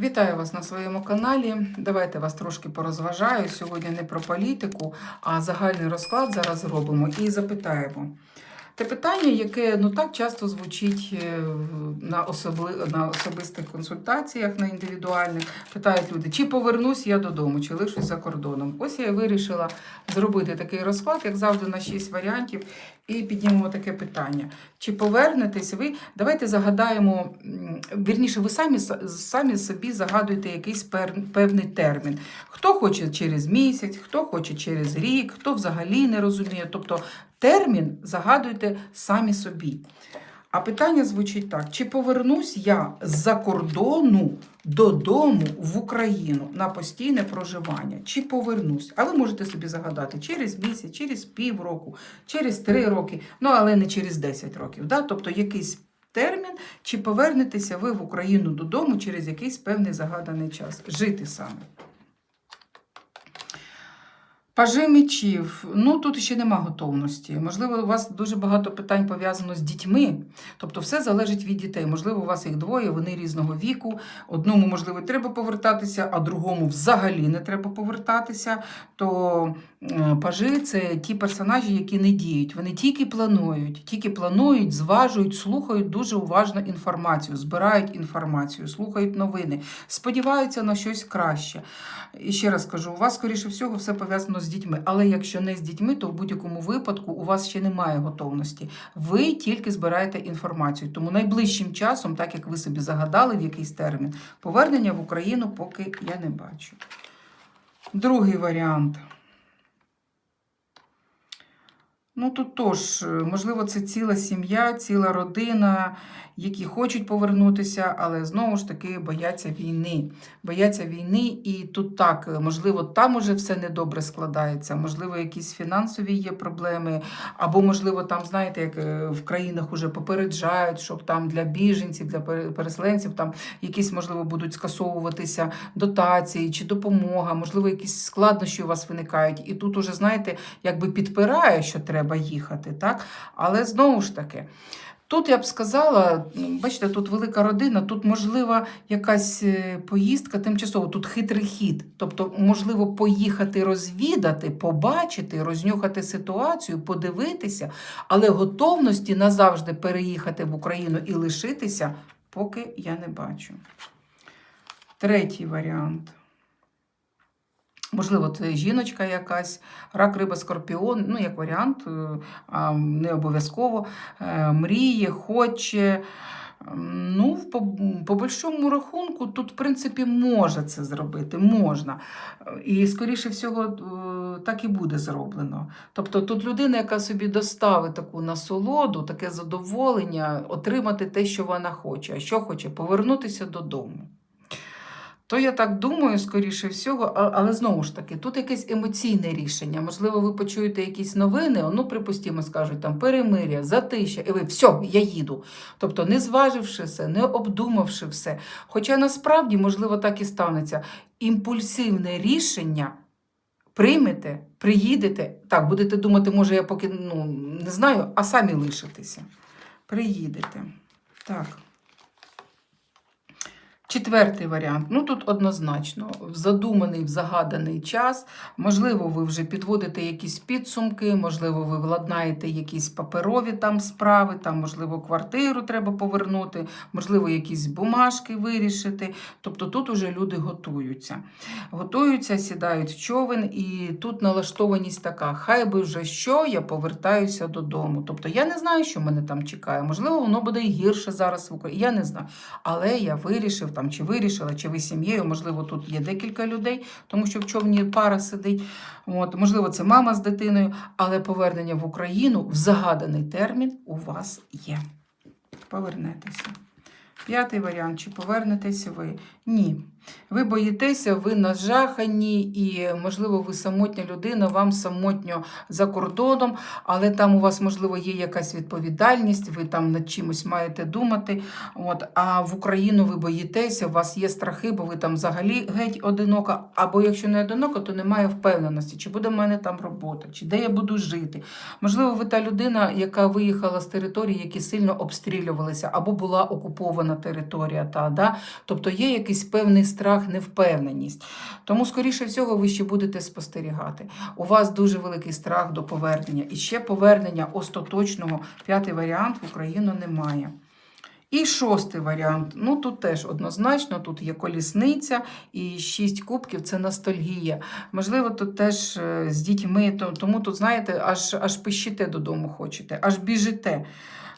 Вітаю вас на своєму каналі. Давайте вас трошки порозважаю. Сьогодні не про політику, а загальний розклад зараз зробимо і запитаємо. Те питання, яке ну так часто звучить е, на, особли... на особистих консультаціях, на індивідуальних, питають люди, чи повернусь я додому, чи лишусь за кордоном. Ось я вирішила зробити такий розклад, як завжди, на 6 варіантів, і піднімемо таке питання. Чи повернетесь ви? Давайте загадаємо, вірніше, ви самі, самі собі загадуєте якийсь певний термін. Хто хоче через місяць, хто хоче через рік, хто взагалі не розуміє. Тобто термін загадуйте самі собі. А питання звучить так: чи повернусь я з-за кордону додому в Україну на постійне проживання? Чи повернусь? А ви можете собі загадати через місяць, через півроку, через три роки, ну але не через 10 років. Да? Тобто якийсь термін, чи повернетеся ви в Україну додому через якийсь певний загаданий час. Жити саме. Пажи мечів. Ну тут ще нема готовності. Можливо, у вас дуже багато питань пов'язано з дітьми. Тобто, все залежить від дітей. Можливо, у вас їх двоє, вони різного віку. Одному, можливо, треба повертатися, а другому взагалі не треба повертатися. То е, пажи це ті персонажі, які не діють. Вони тільки планують, тільки планують, зважують, слухають дуже уважно інформацію, збирають інформацію, слухають новини, сподіваються на щось краще. І ще раз кажу, у вас, скоріше всього, все пов'язано з дітьми. Але якщо не з дітьми, то в будь-якому випадку у вас ще немає готовності. Ви тільки збираєте інформацію. Тому найближчим часом, так як ви собі загадали в якийсь термін, повернення в Україну поки я не бачу. Другий варіант. Ну, тут тож, е, можливо, це ціла сім'я, ціла родина, які хочуть повернутися, але знову ж таки бояться війни. Бояться війни, і тут так, е, можливо, там уже все недобре складається, можливо, якісь фінансові є проблеми, або, можливо, там, знаєте, як е, в країнах уже попереджають, щоб там для біженців, для переселенців там якісь, можливо, будуть скасовуватися дотації чи допомога, можливо, якісь складнощі у вас виникають. І тут уже, знаєте, якби підпирає, що треба їхати, так? Але знову ж таки. Тут я б сказала, ну, бачите, тут велика родина, тут можлива якась е, поїздка тимчасово, тут хитрий хід. Тобто, можливо, поїхати розвідати, побачити, рознюхати ситуацію, подивитися, але готовності назавжди переїхати в Україну і лишитися, поки я не бачу. Третій варіант. Можливо, це жіночка якась, рак, риба, скорпіон, ну, як варіант, е, не обов'язково. Е, Мріє, хоче. Ну, по, по большому рахунку, тут, в принципі, може це зробити, можна. І, скоріше всього, е, так і буде зроблено. Тобто тут людина, яка собі доставить таку насолоду, таке задоволення, отримати те, що вона хоче. А що хоче? Повернутися додому. То я так думаю, скоріше всього, але знову ж таки, тут якесь емоційне рішення. Можливо, ви почуєте якісь новини, ну, припустимо, скажуть там перемир'я, затища, і ви все, я їду. Тобто, не зваживши все, не обдумавши все. Хоча насправді, можливо, так і станеться. Імпульсивне рішення приймете, приїдете. Так, будете думати, може, я поки ну, не знаю, а самі лишитеся. Приїдете. Так. Четвертий варіант. Ну тут однозначно, в задуманий, в загаданий час. Можливо, ви вже підводите якісь підсумки, можливо, ви владнаєте якісь паперові там справи, там, можливо, квартиру треба повернути, можливо, якісь бумажки вирішити. Тобто тут уже люди готуються. Готуються, сідають в човен, і тут налаштованість така: хай би вже що, я повертаюся додому. Тобто я не знаю, що мене там чекає. Можливо, воно буде гірше зараз в Україні. Я не знаю. Але я вирішив там, чи вирішила, чи ви сім'єю, можливо, тут є декілька людей, тому що в човні пара сидить. От, можливо, це мама з дитиною, але повернення в Україну в загаданий термін у вас є. Повернетеся. П'ятий варіант: чи повернетеся ви? Ні. Ви боїтеся, ви нажахані, і, можливо, ви самотня людина, вам самотньо за кордоном, але там у вас, можливо, є якась відповідальність, ви там над чимось маєте думати. От, а в Україну ви боїтеся, у вас є страхи, бо ви там взагалі геть одинока. Або якщо не одинока, то немає впевненості, чи буде в мене там робота, чи де я буду жити. Можливо, ви та людина, яка виїхала з території, які сильно обстрілювалися, або була окупована територія. Та, да? Тобто є якийсь певний страх, невпевненість. Тому, скоріше всього, ви ще будете спостерігати. У вас дуже великий страх до повернення. І ще повернення остаточного, п'ятий варіант в Україну немає. І шостий варіант. Ну тут теж однозначно, тут є колісниця і шість кубків це ностальгія. Можливо, тут теж е, з дітьми, тому тут, знаєте, аж, аж пищите додому хочете, аж біжите.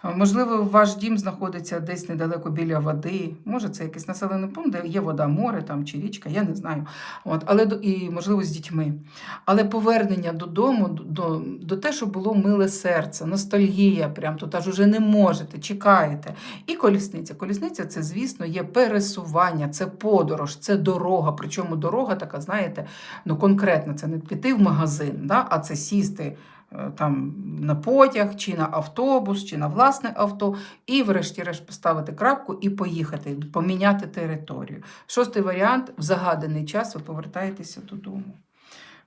Можливо, ваш дім знаходиться десь недалеко біля води. Може, це якийсь населений пункт, де є вода, море там, чи річка, я не знаю. От, але і, можливо, з дітьми. Але повернення додому, до, до, те, що було миле серце, ностальгія, прям тут аж уже не можете, чекаєте. І колісниця. Колісниця це, звісно, є пересування, це подорож, це дорога. Причому дорога така, знаєте, ну конкретна, це не піти в магазин, да, а це сісти там на потяг, чи на автобус, чи на власне авто, і, врешті-решт, поставити крапку і поїхати, поміняти територію. Шостий варіант в загаданий час ви повертаєтеся додому.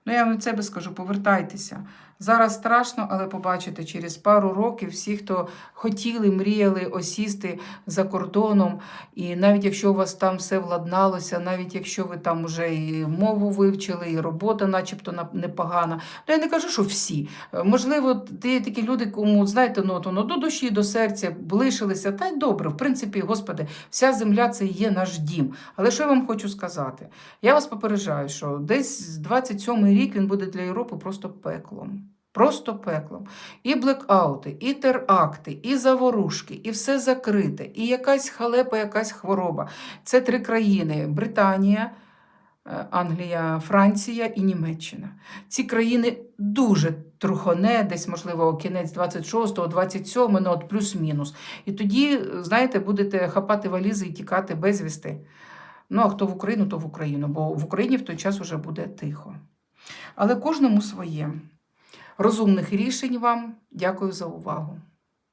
Ну, я вам від себе скажу, повертайтеся. Зараз страшно, але побачите, через пару років всі, хто хотіли, мріяли осісти за кордоном, і навіть якщо у вас там все владналося, навіть якщо ви там вже і мову вивчили, і робота начебто непогана. Ну, я не кажу, що всі. Е, Можливо, є такі люди, кому, знаєте, ну, от воно до душі, до серця лишилися, та й добре. В принципі, Господи, вся земля це є наш дім. Але що я вам хочу сказати? Я вас попереджаю, що десь 27-й рік він буде для Європи просто пеклом. Просто пеклом. І блекаути, і теракти, і заворушки, і все закрите, і якась халепа, якась хвороба. Це три країни: Британія, е, Англія, Франція і Німеччина. Ці країни дуже трухоне, десь, можливо, кінець 26-го, 27-го, ну от плюс-мінус. І тоді, знаєте, будете хапати валізи і тікати безвісти. Ну, а хто в Україну, то в Україну, бо в Україні в той час уже буде тихо. Але кожному своє. Розумних рішень вам. Дякую за увагу.